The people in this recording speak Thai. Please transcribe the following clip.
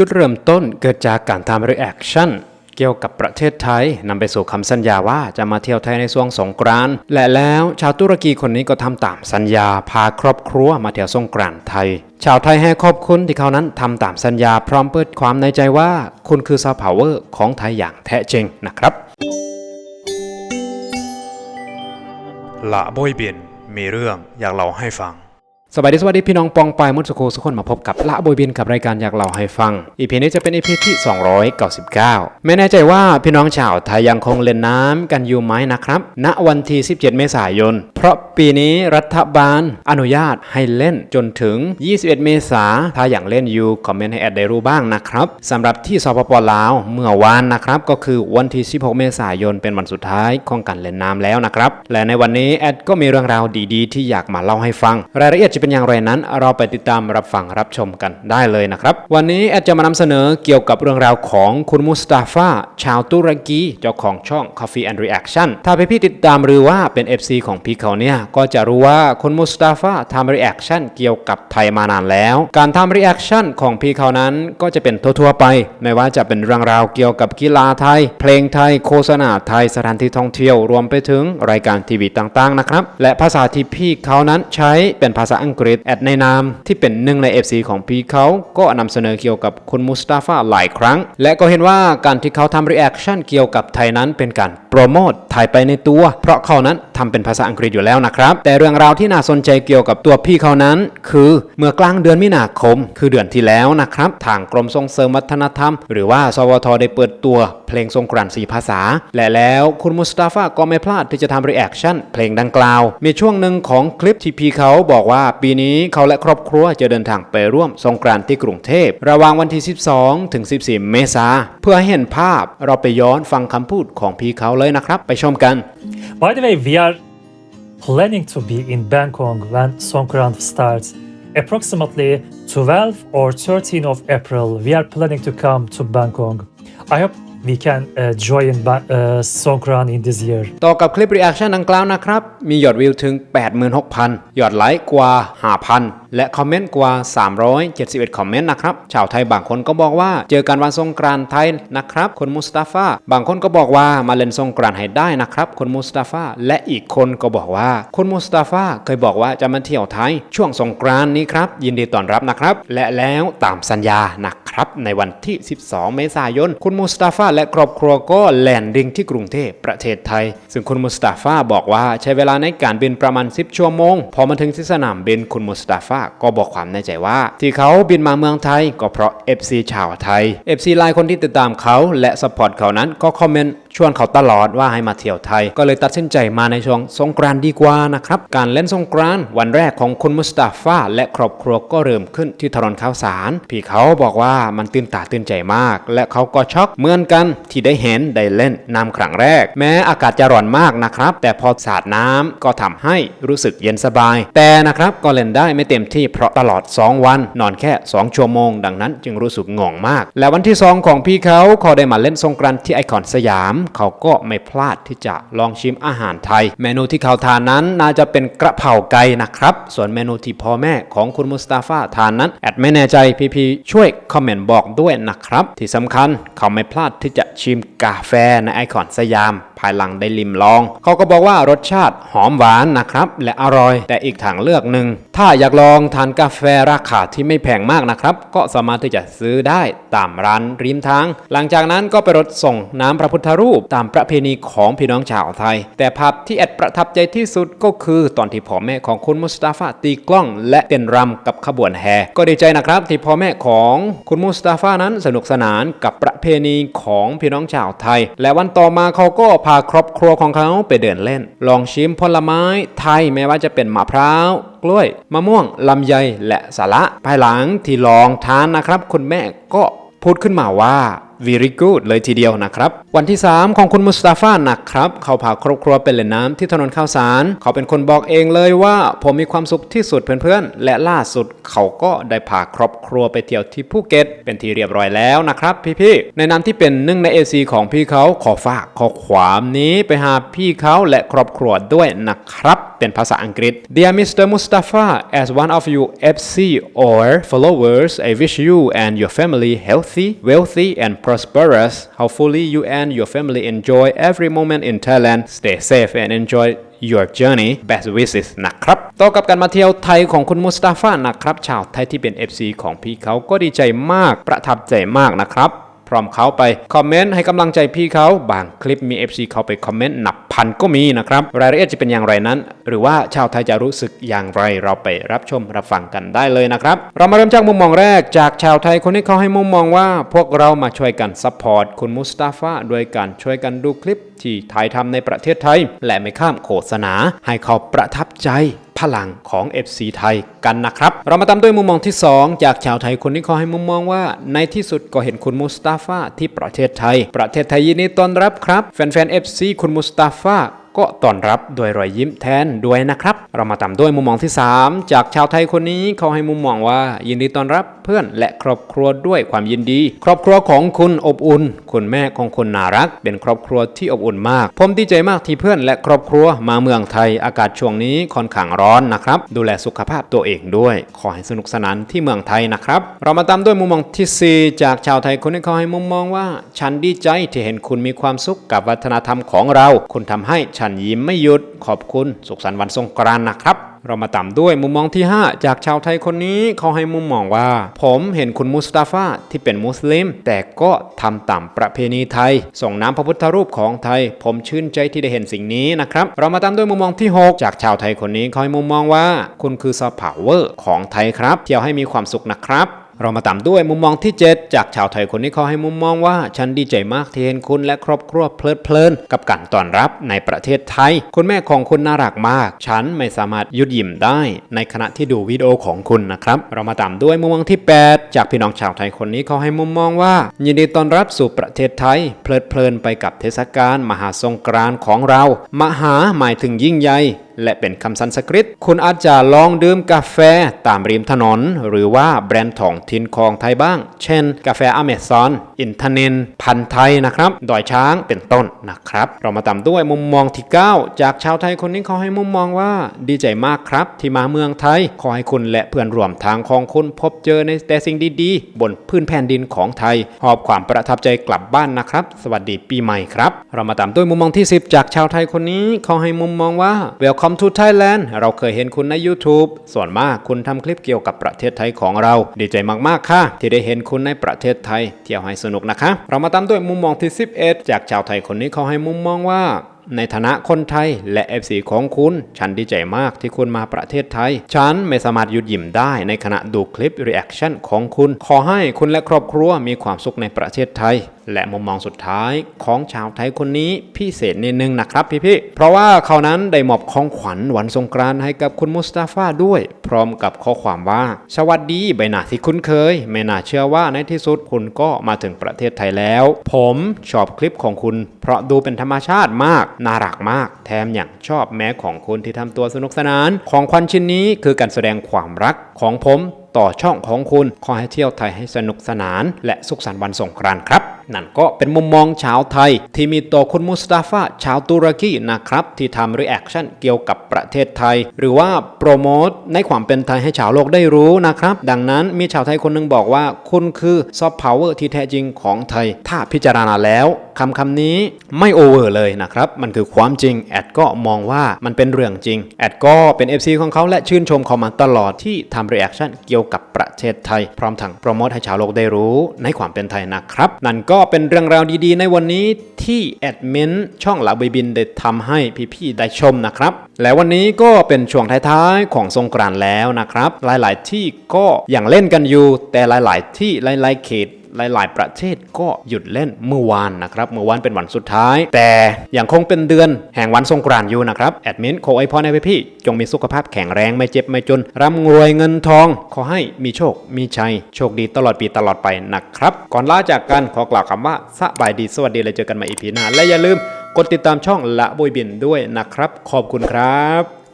จุดเริ่มต้นเกิดจากการทำ reaction เกี่ยวกับประเทศไทยนำไปสู่คำสัญญาว่าจะมาเที่ยวไทยในช่วงสงกรานต์และแล้วชาวตุรกีคนนี้ก็ทำตามสัญญาพาครอบครัวมาเที่ยวสงกรานต์ไทย ชาวไทยให้ขอบคุณที่เขานั้นทำตามสัญญาพร้อมเปิดความในใจว่า คุณคือซาพาวเวอร์ของไทยอย่างแท้จริงนะครับละบอยเบียนมีเรื่องอยากเล่าให้ฟัง สวัสดีสวัสดีพี่น้องปองปายมุดสกูสุกคนมาพบกับละบอยบินกับรายการอยากเล่าให้ฟังอีพีนี้จะเป็นอีพีที่ 299 ไม่แน่ใจว่าพี่น้องชาวไทยยังคงเล่นน้ำกันอยู่ไหมนะครับ ณวันที่ 17 เมษายน เพราะปีนี้รัฐบาลอนุญาตให้เล่นจนถึง 21 เมษาถ้าอย่างเล่นอยู่คอมเมนต์ให้แอดได้รู้บ้างนะครับสำหรับที่สปปลาวเมื่อวานนะครับก็คือวันที่ 16 เมษายนเป็นวันสุดท้ายของการเล่นน้ำแล้วนะครับและในวันนี้แอดก็มีเรื่องราวดี ๆ ที่อยากมาเล่าให้ฟังรายละเอียดจะเป็นอย่างไรนั้น เราไปติดตามรับฟังรับชมกันได้เลยนะครับ วันนี้แอดจะมานำเสนอเกี่ยวกับเรื่องราวของคุณมุสตาฟาชาวตุรกีเจ้าของช่อง Coffee and Reaction ถ้าพี่ๆติดตามหรือว่าเป็น FC ของพี่เขาเนี่ยก็จะรู้ว่าคุณมุสตาฟาทำ reaction เกี่ยวกับไทยมานานแล้ว การทำ reaction ของพี่เขานั้นก็จะเป็นทั่วๆไป ไม่ว่าจะเป็นเรื่องราวเกี่ยวกับกีฬาไทย เพลงไทยโฆษณาไทยสถานที่ท่องเที่ยวรวมไปถึงรายการทีวีต่างๆนะครับและภาษาที่พี่เขานั้นใช้เป็นภาษาอังกฤษแอดในนาม ที่เป็นหนึ่งใน FC ของพี่เขาก็นำเสนอเกี่ยวกับคุณมุสตาฟาหลายครั้ง และก็เห็นว่าการที่เขาทำ reaction เกี่ยวกับไทยนั้นเป็นการโปรโมทไทยไปในตัว เพราะเขานั้นทำเป็นภาษาอังกฤษอยู่แล้วนะครับ แต่เรื่องราวที่น่าสนใจเกี่ยวกับตัวพี่เขานั้น คือเมื่อกลางเดือนมินาคม คือเดือนที่แล้วนะครับทางกรมส่งเสริมวัฒนธรรม หรือว่าสวทได้เปิดตัวเพลงสงกรานต์สีภาษา และแล้วคุณมุสตาฟาก็ไม่พลาดที่จะทำ reaction เพลงดังกล่าว มีช่วงหนึ่งของคลิปที่พี่เขาบอกว่าปีนี้เขาและครอบครัวจะเดินทางไปร่วมสงกรานต์ที่กรุงเทพ ระหว่างวันที่ 12 ถึง 14 เมษาเพื่อให้เห็นภาพเราไปย้อนฟังคำพูดของพี่เขาเลยนะครับ ไปชมกัน By the way, we are planning to be in Bangkok when Songkran starts. Approximately 12 or 13 of April, we are planning to come to Bangkok. I hope we can uh, join ba- uh, Songkran in this year. ต่อกับคลิป reaction ดังกล่าวนะครับ มียอดวิวถึง 86,000 ยอดไลค์กว่า 5,000และคอมเมนต์กว่า 371 คอมเมนต์นะครับ ชาวไทยบางคนก็บอกว่า เจอกันวันสงกรานต์ไทยนะครับคุณมุสตาฟาบางคนก็บอกว่ามาเล่นสงกรานต์ให้ได้นะครับคุณมุสตาฟาและอีกคนก็บอกว่าคุณมุสตาฟาเคยบอกว่าจะมาเที่ยวไทย ช่วงสงกรานต์นี้ครับยินดีต้อนรับนะครับ และแล้วตามสัญญานะครับ ในวันที่ 12 เมษายน คุณมุสตาฟาและครอบครัวก็แลนดิ้งที่กรุงเทพประเทศไทย ซึ่งคุณมุสตาฟาบอกว่าใช้เวลาในการบินประมาณ 10 ชั่วโมง พอมาถึงที่สนามบินคุณมุสตาฟาก็บอกความในใจว่า ที่เขาบินมาเมืองไทยก็เพราะ FC ชาวไทย FC ไลน์คนที่ติดตามเขาและสปอร์ตเขานั้นก็คอมเมนต์ ชวนเขาตลอดว่าให้มาเที่ยวไทย ก็เลยตัดสินใจมาในช่วงสงกรานต์ดีกว่านะครับ การเล่นสงกรานต์วันแรกของคุณมุสตาฟาและครอบครัวก็เริ่มขึ้นที่ถนนข้าวสารพี่เขาบอกว่ามันตื่นตาตื่นใจมาก และเขาก็ช็อกเหมือนกันที่ได้เห็นได้เล่นน้ำครั้งแรก แม้อากาศจะร้อนมากนะครับ แต่พอสาดน้ำก็ทำให้รู้สึกเย็นสบาย แต่นะครับก็เล่นได้ไม่เต็มที่เพราะตลอด 2 วัน นอนแค่ 2 ชั่วโมง ดังนั้นจึงรู้สึกงงมาก และวันที่ 2 ของพี่เขาเขาได้มาเล่นสงกรานต์ที่ไอคอนสยามเขาก็ไม่พลาดที่จะลองชิมอาหารไทย เมนูที่เขาทานนั้นน่าจะเป็นกระเพราไก่นะครับ ส่วนเมนูที่พ่อแม่ของคุณมุสตาฟาทานนั้นแอดไม่แน่ใจพี่ๆช่วยคอมเมนต์บอกด้วยนะครับ ที่สำคัญเขาไม่พลาดที่จะชิมกาแฟในไอคอนสยาม ภายหลังได้ลิมลอง เขาก็บอกว่ารสชาติหอมหวานนะครับ และอร่อย แต่อีกทางเลือกหนึ่งถ้าอยากลองทานกาแฟราคาที่ไม่แพงมากนะครับ ก็สามารถที่จะซื้อได้ตามร้านริมทาง หลังจากนั้นก็ไปรถส่งน้ำพระพุทธรูปตามประเพณีของพี่น้องชาวไทย แต่ภาพที่แอดประทับใจที่สุดก็คือตอนที่พ่อแม่ของคุณมุสตาฟาตีกล้อง และเต้นรำกับขบวนแห่ก็ดีใจนะครับ ที่พ่อแม่ของคุณมุสตาฟานั้นสนุกสนานกับป เพณีของพี่น้องชาวไทย และวันต่อมาเขาก็พาครอบครัวของเขาไปเดินเล่น ลองชิมผลไม้ไทยไม่ว่าจะเป็นมะพร้าวกล้วย มะม่วงลำไยและสาระภายหลังที่ลองทานนะครับ คุณแม่ก็พูดขึ้นมาว่า very good เลยทีเดียวนะครับ วันที่ 3 ของคุณมุสตาฟานะครับ เขาพาครอบครัวไปเล่นน้ำที่ถนนข้าวสาร เขาเป็นคนบอกเองเลยว่าผมมีความสุขที่สุดเพื่อนๆ และล่าสุดเขาก็ได้พาครอบครัวไปเที่ยวที่ภูเก็ตเป็นที่เรียบร้อยแล้วนะครับพี่ๆ ในนามที่เป็นหนึ่งใน AC ของพี่เขาขอฝากข้อความนี้ไปหาพี่เขาและครอบครัวด้วยนะครับเป็นภาษาอังกฤษ Dear Mr. Mustafa as one of you FC or followers I wish you and your family healthy wealthy and prosperous hopefully you and your family enjoy every moment in Thailand stay safe and enjoy your journey best wishes นะครับต่อกับการมาเที่ยวไทยของคุณมุสตาฟานะครับ ชาวไทยที่เป็น FC ของพี่เขาก็ดีใจมากประทับใจมากนะครับ พร้อมเขาไปคอมเมนต์ให้กำลังใจพี่เขาบางคลิปมี FC เขาไปคอมเมนต์หนับพันก็มีนะครับ รายละเอียดจะเป็นอย่างไรนั้น หรือว่าชาวไทยจะรู้สึกอย่างไรเราไปรับชมรับฟังกันได้เลยนะครับ เรามาเริ่มจากมุมมองแรกจากชาวไทยคนนี้เขาให้มุมมองว่าพวกเรามาช่วยกันซัพพอร์ตคุณมุสตาฟาโดยการช่วยกันดูคลิปที่ถ่ายทำในประเทศไทย และไม่ข้ามโฆษณาให้เขาประทับใจ พลังของ FC ไทยกันนะครับ เรามาตามด้วยมุมมองที่ 2 จากชาวไทยคนนี้เขาให้มุมมองว่า ในที่สุดก็เห็นคุณมุสตาฟาที่ประเทศไทย ประเทศไทยยินดีต้อนรับครับแฟนๆ FC คุณมุสตาฟา ก็ต้อนรับด้วยรอยยิ้มแทนด้วยนะครับ เรามาตามด้วยมุมมองที่ 3 จากชาวไทยคนนี้เขาให้มุมมองว่ายินดีต้อนรับเพื่อนและครอบครัวด้วยความยินดี ครอบครัวของคุณอบอุ่น คุณแม่ของคุณน่ารัก เป็นครอบครัวที่อบอุ่นมาก ผมดีใจมากที่เพื่อนและครอบครัวมาเมืองไทยอากาศช่วงนี้ค่อนข้างร้อนนะครับ ดูแลสุขภาพตัวเองด้วย ขอให้สนุกสนานที่เมืองไทยนะครับ เรามาตามด้วยมุมมองที่ 4 จากชาวไทยคนนี้เขาให้มุมมองว่า ฉันดีใจที่เห็นคุณมีความสุขกับวัฒนธรรมของเรา คุณทำให้ฉันยิ้มไม่หยุดขอบคุณสุขสันต์วันสงกรานต์นะครับ เรามาตามด้วยมุมมองที่ 5 จากชาวไทยคนนี้เขาให้มุมมองว่า ผมเห็นคุณมุสตาฟาที่เป็นมุสลิม แต่ก็ทำตามประเพณีไทย ส่งน้ำพระพุทธรูปของไทย ผมชื่นใจที่ได้เห็นสิ่งนี้นะครับ เรามาตามด้วยมุมมองที่ 6 จากชาวไทยคนนี้เขาให้มุมมองว่า คุณคือซอฟต์พาวเวอร์ของไทยครับเที่ยวให้มีความสุขนะครับ เรามาตามด้วยมุมมองที่ 7 จากชาวไทยคนนี้เขาให้มุมมองว่า ฉันดีใจมากที่เห็นคุณและครอบครัวเพลิดเพลิน กับการต้อนรับในประเทศไทย คุณแม่ของคุณน่ารักมาก ฉันไม่สามารถยุดยิ้มได้ ในขณะที่ดูวิดีโอของคุณนะครับ เรามาตามด้วยมุมมองที่ 8 จากพี่น้องชาวไทยคนนี้เขาให้มุมมองว่า ยินดีต้อนรับสู่ประเทศไทย เพลิดเพลินไปกับเทศกาลมหาสงกรานต์ของเรา มหาหมายถึงยิ่งใหญ่ และเป็นคำสันสกฤต คุณอาจจะลองดื่มกาแฟตามริมถนน หรือว่าแบรนด์ท้องถิ่นของไทยบ้าง เช่น กาแฟอเมซอน อินทนินพันไทยนะครับดอยช้างเป็นต้นนะครับ เรามาตามด้วยมุมมองที่ 9 จากชาวไทยคนนี้เขาให้มุมมองว่าดีใจมากครับ ที่มาเมืองไทย ขอให้คุณและเพื่อนร่วมทางของคุณพบเจอในแต่สิ่งดีๆ บนพื้นแผ่นดินของไทย หอบความประทับใจกลับบ้านนะครับ สวัสดีปีใหม่ครับ เรามาตามด้วยมุมมองที่ 10 จากชาวไทยคนนี้เขาให้มุมมองว่า Welcome to Thailand เราเคยเห็นคุณใน YouTube ส่วนมากคุณทำคลิปเกี่ยวกับประเทศไทยของเรา ดีใจมากๆค่ะ ที่ได้เห็นคุณในประเทศไทย เที่ยวให้สนุกนะคะ เรามาตามด้วยมุมมองที่ 11 จากชาวไทยคนนี้เขาให้มุมมองว่าในฐานะคนไทยและ FC ของคุณ ฉันดีใจมากที่คุณมาประเทศไทย ฉันไม่สามารถหยุดยิ้มได้ในขณะดูคลิป reaction ของคุณ ขอให้คุณและครอบครัวมีความสุขในประเทศไทย และมุมมองสุดท้ายของชาวไทยคนนี้พิเศษนิดนึงนะครับพี่ๆ เพราะว่าเขานั้นได้มอบของขวัญวันสงกรานต์ให้กับคุณมุสตาฟาด้วย พร้อมกับข้อความว่า สวัสดีใบหน้าที่คุ้นเคย ไม่น่าเชื่อว่าในที่สุดคุณก็มาถึงประเทศไทยแล้ว ผมชอบคลิปของคุณ เพราะดูเป็นธรรมชาติมาก น่ารักมาก แถมอย่างชอบแม้ของคุณที่ทำตัวสนุกสนาน ของขวัญชิ้นนี้คือการแสดงความรักของผมต่อช่องของคุณ ขอให้เที่ยวไทยให้สนุกสนาน และสุขสันต์วันสงกรานต์ครับ นั่นก็เป็นมุมมองชาวไทย ที่มีต่อคุณมุสตาฟาชาวตุรกีนะครับ ที่ทำรีแอคชั่นเกี่ยวกับประเทศไทย หรือว่าโปรโมทในความเป็นไทยให้ชาวโลกได้รู้นะครับ ดังนั้นมีชาวไทยคนหนึงบอกว่า คุณคือซอฟต์พาวเวอร์ที่แท้จริงของไทย ถ้าพิจารณาแล้ว คำคำนี้ไม่โอเวอร์เลยนะครับ มันคือความจริง แอดก็มองว่ามันเป็นเรื่องจริง แอดก็เป็น FC ของเขาและชื่นชมเขามาตลอดที่ทำรีแอคชั่นเกี่ยวกับประเทศไทย พร้อมทั้งโปรโมทให้ชาวโลกได้รู้ในความเป็นไทยนะครับ นั่นก็เป็นเรื่องราวดีๆ ในวันนี้ที่แอดมินช่องหลักใบบินได้ทำให้พี่ๆได้ชมนะครับ และวันนี้ก็เป็นช่วงท้ายๆของสงกรานต์แล้วนะครับ หลายๆที่ก็ยังเล่นกันอยู่ แต่หลาย ๆ ที่หลาย ๆ เขต หลาย ๆ ประเทศก็หยุดเล่นเมื่อวานนะครับเมื่อวานเป็นวันสุดท้าย แต่ยังคงเป็นเดือนแห่งวันสงกรานต์อยู่นะครับแอดมินขอไอพรให้พี่ จงมีสุขภาพแข็งแรงไม่เจ็บไม่จน ร่ำรวยเงินทอง ขอให้มีโชค มีชัย โชคดีตลอดปีตลอดไปนะครับ ก่อนลาจากกันขอกล่าวคำว่าสบายดีสวัสดีเลยเจอกันใหม่อีพีหน้าและอย่าลืมกดติดตามช่องละบุยบินด้วยนะครับ ขอบคุณครับ